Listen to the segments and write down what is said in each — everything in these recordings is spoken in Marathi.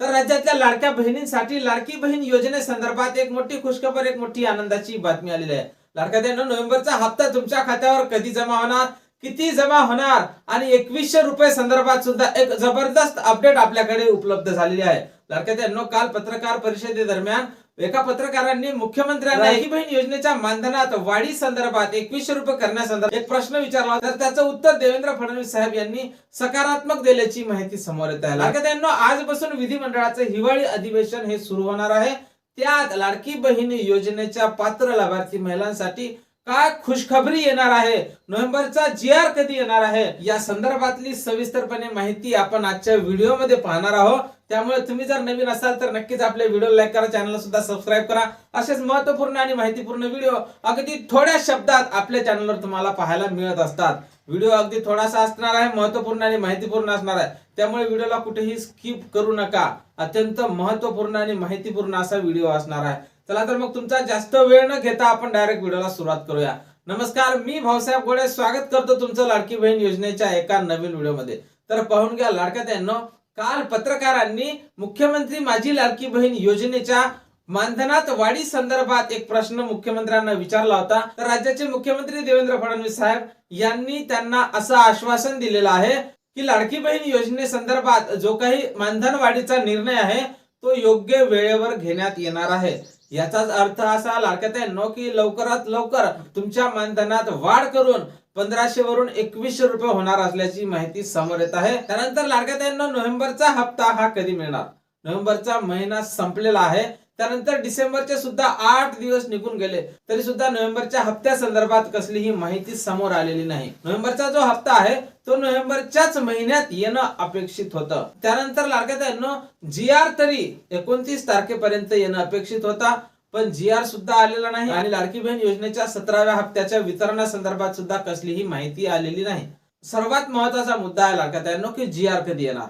तर राज्यातल्या लाडक्या बहिणींसाठी लाडकी बहीण योजनेसंदर्भात एक मोठी खुशखबर एक मोठी आनंदाची बातमी आलेली आहे. लाडक्या नोव्हेंबरचा हप्ता तुमच्या खात्यावर कधी जमा होणार किती जमा होणार आणि एकवीसशे रुपये संदर्भात सुद्धा एक जबरदस्त अपडेट आपल्याकडे उपलब्ध झालेली आहे. लाडक्या काल पत्रकार परिषदेदरम्यान एका पत्रकारांनी मुख्यमंत्र्यांना लाडकी बहीण योजनेच्या मानधनात वाढी संदर्भात एकवीसशे रुपये करण्यासंदर्भात एक प्रश्न विचारला तर त्याचं उत्तर देवेंद्र फडणवीस साहेब यांनी सकारात्मक दिल्याची माहिती समोर येत आहे. लाडक्या बहिणींनो, आजपासून विधिमंडळाचं हिवाळी अधिवेशन हे सुरू होणार आहे. त्यात लाडकी बहीण योजनेच्या पात्र लाभार्थी महिलांसाठी काय खुशखबरी येणार आहे? नोव्हेंबरचा जी आर कधी येणार आहे? या संदर्भातली सविस्तरपणे माहिती आपण आजच्या व्हिडिओमध्ये पाहणार आहोत. त्यामुळे तुम्ही जर नवीन असाल तर नक्कीच आपल्या व्हिडिओ लाईक करा चॅनलला सुद्धा सबस्क्राईब करा. असेच महत्त्वपूर्ण आणि माहितीपूर्ण व्हिडिओ अगदी थोड्या शब्दात आपल्या चॅनलवर तुम्हाला पाहायला मिळत असतात. व्हिडिओ अगदी थोडासा असणार आहे महत्त्वपूर्ण आणि माहितीपूर्ण असणार आहे. त्यामुळे व्हिडिओला कुठेही स्किप करू नका. अत्यंत महत्त्वपूर्ण आणि माहितीपूर्ण असा व्हिडिओ असणार आहे. चला तर मग तुमचा जास्त वेळ न घेता आपण डायरेक्ट व्हिडिओला सुरुवात करूया. नमस्कार मी भाऊसाहेब गोडे स्वागत करतो तुमचं लाडकी बहीण योजनेच्या एका नवीन व्हिडिओमध्ये. तर पाहून घ्या लाडक्या त्यांनो काल पत्रकारांनी मुख्यमंत्री माझी लाडकी बहीण योजनेच्या मानधनात वाढी संदर्भात एक प्रश्न मुख्यमंत्र्यांना विचारला होता. तर राज्याचे मुख्यमंत्री देवेंद्र फडणवीस साहेब यांनी त्यांना असं आश्वासन दिलेलं आहे की लाडकी बहीण योजनेसंदर्भात जो काही मानधन वाढीचा निर्णय आहे तो योग्य वेळेवर घेण्यात येणार आहे. याचाच अर्थ असा लाडक्यात की लवकरात लवकर तुमच्या मानधनात वाढ करून पंधराशे वरून एकवीसशे रुपये होणार असल्याची माहिती समोर येत आहे. त्यानंतर लाडक्यात नोव्हेंबरचा हप्ता हा कधी मिळणार? नोव्हेंबरचा महिना संपलेला आहे. त्यानंतर डिसेंबरचे सुद्धा आठ दिवस निघून गेले. तरी सुद्धा नोव्हेंबरच्या हप्त्या संदर्भात कसलीही माहिती समोर आलेली नाही. नोव्हेंबरचा जो हप्ता आहे तो नोव्हेंबरच्याच महिन्यात येणं अपेक्षित होतं. त्यानंतर लाडक्यात जी आर तरी एकोणतीस तारखेपर्यंत येणं अपेक्षित होता. पण जी आर सुद्धा आलेला नाही आणि लाडकी बहीण योजनेच्या सतराव्या हप्त्याच्या वितरणासंदर्भात सुद्धा कसलीही माहिती आलेली नाही. सर्वात महत्त्वाचा मुद्दा आहे लाडक्यात की जी आर कधी येणार?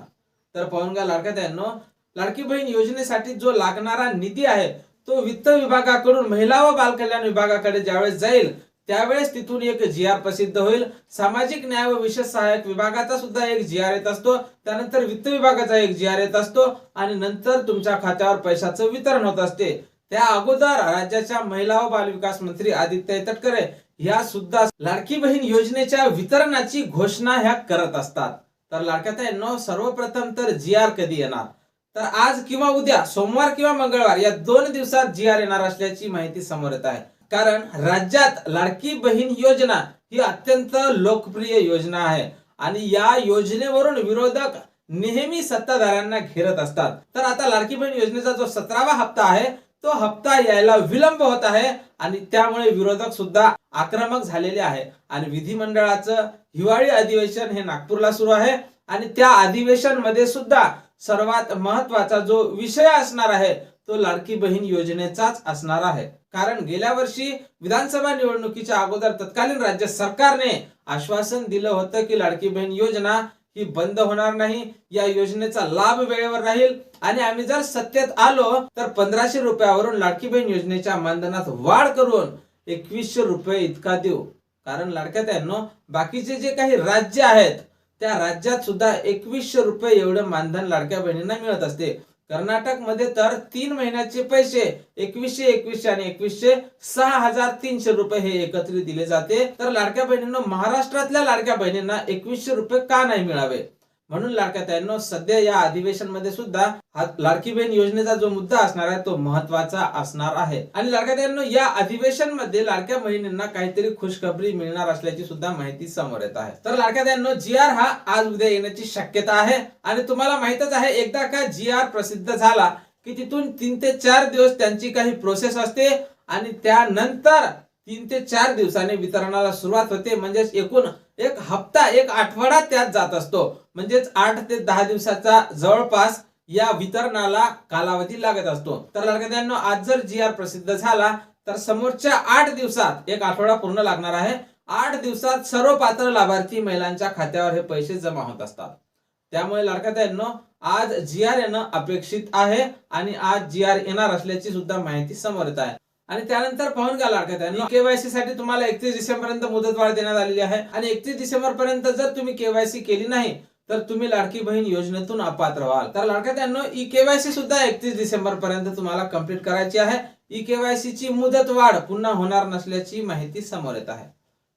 तर पाहून घ्या लाडक्यात लाडकी बहीण योजनेसाठी जो लागणारा निधी आहे तो वित्त विभागाकडून महिला व बालकल्याण विभागाकडे ज्यावेळेस जाईल त्यावेळेस तिथून एक जी आर प्रसिद्ध होईल. सामाजिक न्याय व विशेष सहाय्यक विभागाचा सुद्धा एक जी आर येत असतो. त्यानंतर वित्त विभागाचा एक जी आर येत असतो आणि नंतर तुमच्या खात्यावर पैशाचं वितरण होत असते. त्या अगोदर राज्याच्या महिला व बालविकास मंत्री आदित्य तटकरे ह्या सुद्धा लाडकी बहीण योजनेच्या वितरणाची घोषणा ह्या करत असतात. तर लाडक्यात सर्वप्रथम तर जी आर कधी येणार? तर आज किंवा उद्या सोमवार किंवा मंगळवार या दोन दिवसात जी आर येणार असल्याची माहिती समोर येत आहे. कारण राज्यात लाडकी बहीण योजना ही अत्यंत लोकप्रिय योजना आहे. आणि या योजनेवरून विरोधक नेहमी सत्ताधाऱ्यांना घेरत असतात. तर आता लाडकी बहीण योजनेचा जो सतरावा हप्ता आहे तो हप्ता यायला विलंब होत आहे आणि त्यामुळे विरोधक सुद्धा आक्रमक झालेले आहे. आणि विधिमंडळाचं हिवाळी अधिवेशन हे नागपूरला सुरू आहे. आणि त्या अधिवेशनमध्ये सुद्धा सर्वात महत्त्वाचा जो विषय असणार आहे तो लाडकी बहीण योजनेचाच असणार आहे. कारण गेल्या वर्षी विधानसभा निवडणुकीच्या अगोदर तत्कालीन राज्य सरकारने आश्वासन दिलं होतं की लाडकी बहीण योजना ही बंद होणार नाही या योजनेचा लाभ वेळेवर राहील. आणि आम्ही जर सत्तेत आलो तर पंधराशे रुपयावरून लाडकी बहीण योजनेच्या मानधनात वाढ करून एकवीसशे रुपये इतका देऊ. कारण लाडक्यात बाकीचे जे काही राज्य आहेत त्या राज्यात सुद्धा एकवीसशे रुपये एवढं मानधन लाडक्या बहिणींना मिळत असते. कर्नाटकमध्ये तर तीन महिन्याचे पैसे एकवीसशे एकवीसशे आणि एकवीसशे सहा हजार तीनशे रुपये हे एकत्रित दिले जाते. तर लाडक्या बहिणींना महाराष्ट्रातल्या लाडक्या बहिणींना एकवीसशे रुपये का नाही मिळावे? म्हणून लाडक्या सध्या या अधिवेशनमध्ये सुद्धा हा लाडकी बहीण योजनेचा जो मुद्दा असणार आहे तो महत्त्वाचा असणार आहे. आणि लाडक्या ताईंनो या अधिवेशनमध्ये लाडक्या बहिणींना काहीतरी खुशखबरी मिळणार असल्याची सुद्धा माहिती समोर येत आहे. तर लाडक्या जी आर हा आज उद्या येण्याची शक्यता आहे. आणि तुम्हाला माहितच आहे एकदा का जी आर प्रसिद्ध झाला की तिथून तीन ते चार दिवस त्यांची काही प्रोसेस असते आणि त्यानंतर तीन ते चार दिवसाने वितरणाला सुरुवात होते. म्हणजेच एकूण एक हप्ता एक आठवडा त्यात जात असतो. म्हणजेच आठ ते दहा दिवसाचा जवळपास या वितरणाला कालावधी लागत असतो. तर लाडक्यानो आज जर जी आर प्रसिद्ध झाला तर समोरच्या आठ दिवसात एक आठवडा पूर्ण लागणार आहे. आठ दिवसात सर्व पात्र लाभार्थी महिलांच्या खात्यावर हे पैसे जमा होत असतात. त्यामुळे लाडक्यानो आज जी आर येणं अपेक्षित आहे आणि आज जी आर येणार असल्याची सुद्धा माहिती समोर येत आहे. आणि त्यानंतर पाहून घ्या लाडक्यात केवायसी साठी तुम्हाला एकतीस डिसेंबर पर्यंत मुदतवाढ देण्यात आलेली आहे. आणि एकतीस डिसेंबर पर्यंत जर तुम्ही केवायसी केली नाही तर तुम्ही लाडकी बहीण योजनेतून अपात्र व्हाल. तर लाडक्या त्यांनो ई केवायसी सुद्धा एकतीस डिसेंबर पर्यंत तुम्हाला कंप्लीट करायची आहे. ई केवायसी ची मुदत वाढ पुन्हा होणार नसल्याची माहिती समोर येत आहे.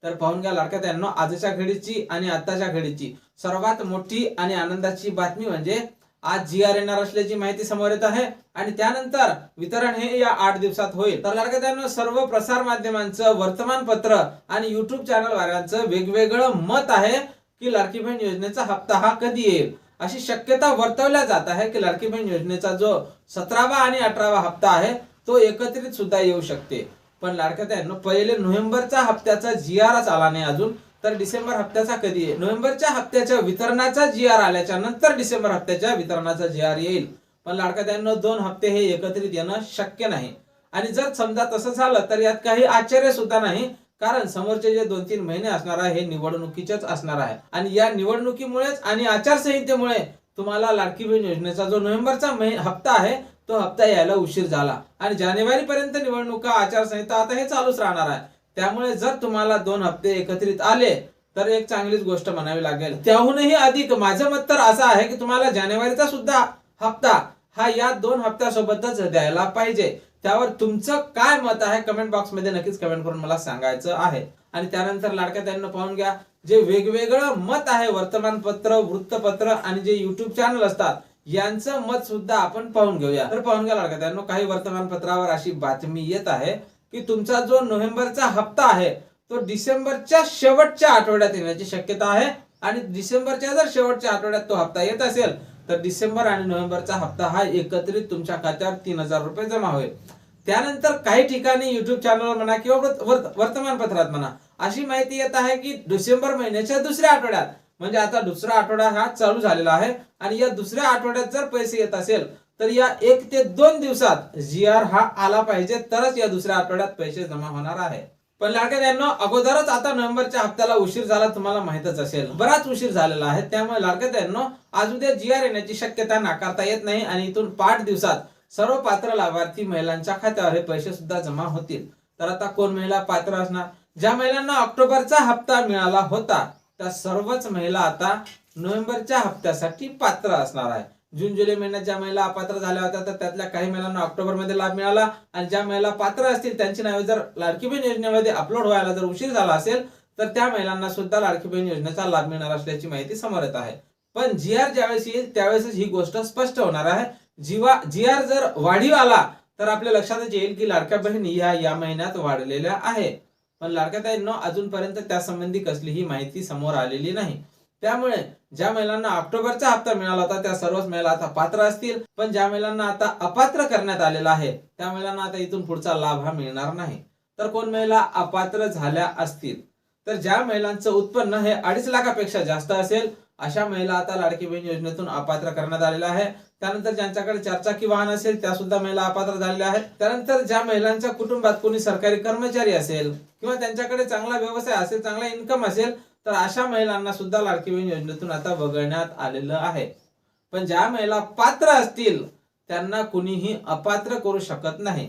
तर पाहून घ्या लाडक्या त्यांना आजच्या घडीची आणि आताच्या घडीची सर्वात मोठी आणि आनंदाची बातमी म्हणजे आज जी आर येणार असल्याची माहिती समोर येत आहे. आणि त्यानंतर वितरण हे या आठ दिवसात होईल. तर लाडक्या सर्व प्रसार माध्यमांचं वर्तमानपत्र आणि युट्यूब चॅनल वाल्यांचं वेगवेगळं मत आहे की लाडकी बहीण योजनेचा हप्ता हा कधी येईल? अशी शक्यता वर्तवल्या जात आहे की लाडकी बहीण योजनेचा जो सतरावा आणि अठरावा हप्ता आहे तो एकत्रित सुद्धा येऊ शकते. पण लाडक्या त्यांना पहिले नोव्हेंबरचा हप्त्याचा जी आरच आला नाही अजून. तर डिसेंबर हप्त्याचा कधी येईल नोव्हेंबरच्या हप्त्याच्या वितरणाचा जी आर आल्याच्यानंतर डिसेंबर हप्त्याच्या वितरणाचा जी आर येईल. पण लाडक्या त्यांना दोन हप्ते हे एकत्रित येणं शक्य नाही. आणि जर समजा तसं झालं तर यात काही आश्चर्य सुद्धा नाही. कारण समोरचे जे दोन तीन महिने असणार आहे हे निवडणुकीचेच असणार आहे. आणि या निवडणुकीमुळेच आणि आचारसंहितेमुळे तुम्हाला लाडकी बहीण योजनेचा जो नोव्हेंबरचा महि- हप्ता आहे तो हप्ता यायला उशीर झाला. आणि जानेवारी पर्यंत निवडणुका आचारसंहिता आता हे चालूच राहणार आहे. त्यामुळे जर तुम्हाला दोन हप्ते एकत्रित आले तर एक चांगलीच गोष्ट म्हणावी लागेल. त्याहूनही अधिक माझं मत तर असं आहे की तुम्हाला जानेवारीचा सुद्धा हप्ता हा या दोन हप्त्यासोबतच द्यायला पाहिजे. त्यावर तुमचं काय मत आहे कमेंट बॉक्समध्ये नक्कीच कमेंट करून मला सांगायचं आहे. आणि त्यानंतर लाडक्या त्यांना पाहून घ्या जे वेगवेगळं मत आहे वर्तमानपत्र वृत्तपत्र आणि जे युट्यूब चॅनल असतात यांचं मत सुद्धा आपण पाहून घेऊया. तर पाहून घ्या लाडक्या त्यांना काही वर्तमानपत्रावर अशी बातमी येत आहे. की तुमचा जो नोव्हेंबरचा हप्ता आहे तो डिसेंबरच्या शेवटच्या आठवड्यात येण्याची शक्यता आहे. आणि डिसेंबरच्या जर शेवटच्या आठवड्यात तो हप्ता येत असेल तर डिसेंबर आणि नोव्हेंबरचा हप्ता हा एकत्रित तुमच्या खात्यावर तीन हजार रुपये जमा होईल. त्यानंतर काही ठिकाणी युट्यूब चॅनलवर म्हणा किंवा वर्तमानपत्रात म्हणा अशी माहिती येत आहे की डिसेंबर महिन्याच्या दुसऱ्या आठवड्यात म्हणजे आता दुसरा आठवडा हा चालू झालेला आहे. आणि या दुसऱ्या आठवड्यात जर पैसे येत असेल तर या एक ते दोन दिवसात जी आर हा आला पाहिजे तरच या दुसऱ्या आठवड्यात पैसे जमा होणार आहे. पण लाडक्या यांना अगोदरच आता नोव्हेंबरच्या हप्त्याला उशीर झाला तुम्हाला माहितच असेल. बराच उशीर झालेला आहे त्यामुळे लाडक्या त्यांना आज उद्या जी आर येण्याची शक्यता नाकारता येत नाही आणि इथून पाच दिवसात सर्व पात्र लाभार्थी महिलांच्या खात्यावर हे पैसे सुद्धा जमा होतील. तर आता कोण महिला पात्र असणार? ज्या महिलांना ऑक्टोबरचा हप्ता मिळाला होता त्या सर्वच महिला आता नोव्हेंबरच्या हप्त्यासाठी पात्र असणार आहे जून जुलै महिन्यात ज्या महिला अपात्र झाल्या होत्या तर त्यातल्या काही महिलांना ऑक्टोबरमध्ये लाभ मिळाला. आणि ज्या महिला पात्र असतील त्यांची नावे जर लाडकी बहीण योजनेमध्ये अपलोड व्हायला जर उशीर झाला असेल तर त्या महिलांना सुद्धा लाडकी बहीण योजनेचा लाभ मिळणार असल्याची माहिती समोर येत आहे. पण जी आर ज्यावेळेस येईल त्यावेळेसच ही गोष्ट स्पष्ट होणार आहे. जीवा जी आर जर वाढीव आला तर आपल्या लक्षातच येईल की लाडक्या बहिणी या या महिन्यात वाढलेल्या आहे पण लाडक्या ताईंना अजूनपर्यंत त्यासंबंधी कसलीही माहिती समोर आलेली नाही. त्यामुळे ज्या महिलांना ऑक्टोबरचा हप्ता मिळाला होता त्या सर्वच महिला आता पात्र असतील. पण ज्या महिलांना आता अपात्र करण्यात आलेला आहे त्या महिलांना आता इथून पुढचा लाभ हा मिळणार नाही. तर कोण महिला अपात्र झाल्या असतील? तर ज्या महिलांचं उत्पन्न हे अडीच लाखापेक्षा जास्त असेल अशा महिला आता लाडकी बहीण योजनेतून अपात्र करण्यात आलेल्या आहे त्यानंतर ज्यांच्याकडे चारचाकी वाहन असेल त्या सुद्धा महिला अपात्र झालेल्या आहेत. त्यानंतर ज्या महिलांच्या कुटुंबात कोणी सरकारी कर्मचारी असेल किंवा त्यांच्याकडे चांगला व्यवसाय असेल चांगला इन्कम असेल तर अशा महिलांना सुद्धा लाडकी बहीण योजनेतून आता वगळण्यात आलेलं आहे. पण ज्या महिला पात्र असतील त्यांना कुणीही अपात्र करू शकत नाही.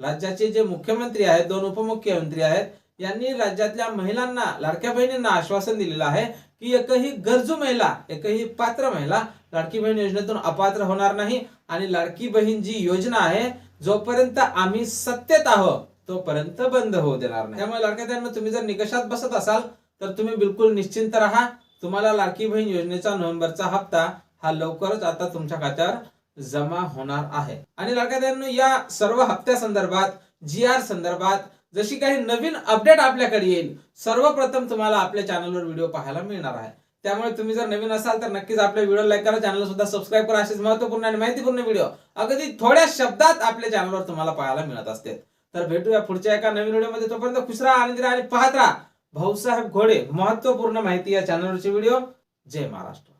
राज्याचे जे मुख्यमंत्री आहेत दोन उपमुख्यमंत्री आहेत यांनी राज्यातल्या महिलांना लाडक्या बहिणींना आश्वासन दिलेलं आहे की एकही गरजू महिला एकही पात्र महिला लाडकी बहीण योजनेतून अपात्र होणार नाही. आणि लाडकी बहीण जी योजना आहे जोपर्यंत आम्ही सत्तेत आहोत तोपर्यंत बंद होऊ देणार नाही. त्यामुळे लाडक्या त्यांना तुम्ही जर निकषात बसत असाल तर तुम्ही बिलकुल निश्चिंत राहा. तुम्हाला लाडकी बहीण योजनेचा नोव्हेंबरचा हप्ता हा लवकरच आता तुमच्या खात्यावर जमा होणार आहे. आणि लाडक्या या सर्व हप्त्या संदर्भात जी आर संदर्भात जशी काही नवीन अपडेट आपल्याकडे येईल सर्वप्रथम तुम्हाला आपल्या चॅनलवर व्हिडिओ पाहायला मिळणार आहे. त्यामुळे तुम्ही जर नवीन असाल तर नक्कीच आपल्या व्हिडिओ लाईक करा. चॅनल सुद्धा सबस्क्राईब करा. असेच महत्त्वपूर्ण आणि माहितीपूर्ण व्हिडिओ अगदी थोड्या शब्दात आपल्या चॅनलवर तुम्हाला पाहायला मिळत असते तर भेटूया पुढच्या एका नवीन व्हिडिओमध्ये तोपर्यंत खुश राहा आनंदी राहा आणि पाहत राहा. भाऊसाहेब घोडे महत्त्वपूर्ण माहिती या चॅनलवरचे व्हिडिओ जय महाराष्ट्र.